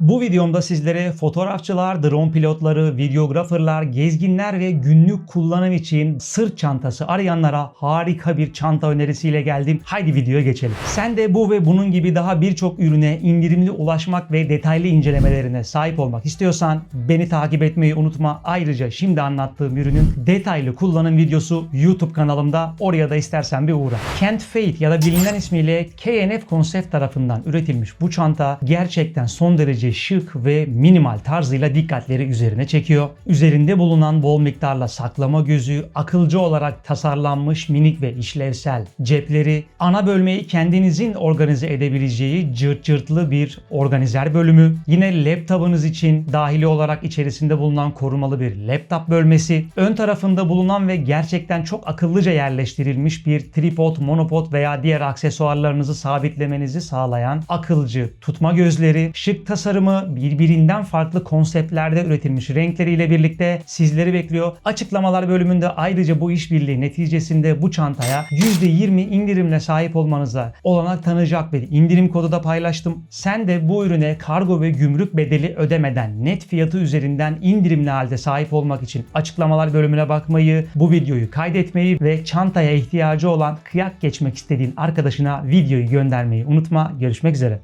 Bu videomda sizlere fotoğrafçılar, drone pilotları, videograferlar, gezginler ve günlük kullanım için sırt çantası arayanlara harika bir çanta önerisiyle geldim. Haydi videoya geçelim. Sen de bu ve bunun gibi daha birçok ürüne indirimli ulaşmak ve detaylı incelemelerine sahip olmak istiyorsan beni takip etmeyi unutma. Ayrıca şimdi anlattığım ürünün detaylı kullanım videosu YouTube kanalımda. Oraya da istersen bir uğra. Kent Fate ya da bilinen ismiyle KNF Concept tarafından üretilmiş bu çanta gerçekten son derece şık ve minimal tarzıyla dikkatleri üzerine çekiyor. Üzerinde bulunan bol miktarla saklama gözü, akılcı olarak tasarlanmış minik ve işlevsel cepleri, ana bölmeyi kendinizin organize edebileceği cırt cırtlı bir organizer bölümü, yine laptopunuz için dahili olarak içerisinde bulunan korumalı bir laptop bölmesi, ön tarafında bulunan ve gerçekten çok akıllıca yerleştirilmiş bir tripod, monopod veya diğer aksesuarlarınızı sabitlemenizi sağlayan akılcı tutma gözleri, şık tasarımı birbirinden farklı konseptlerde üretilmiş renkleriyle birlikte sizleri bekliyor. Açıklamalar bölümünde ayrıca bu işbirliği neticesinde bu çantaya %20 indirimle sahip olmanıza olanak tanıyacak bir indirim kodu da paylaştım. Sen de bu ürüne kargo ve gümrük bedeli ödemeden net fiyatı üzerinden indirimli halde sahip olmak için açıklamalar bölümüne bakmayı, bu videoyu kaydetmeyi ve çantaya ihtiyacı olan kıyak geçmek istediğin arkadaşına videoyu göndermeyi unutma. Görüşmek üzere.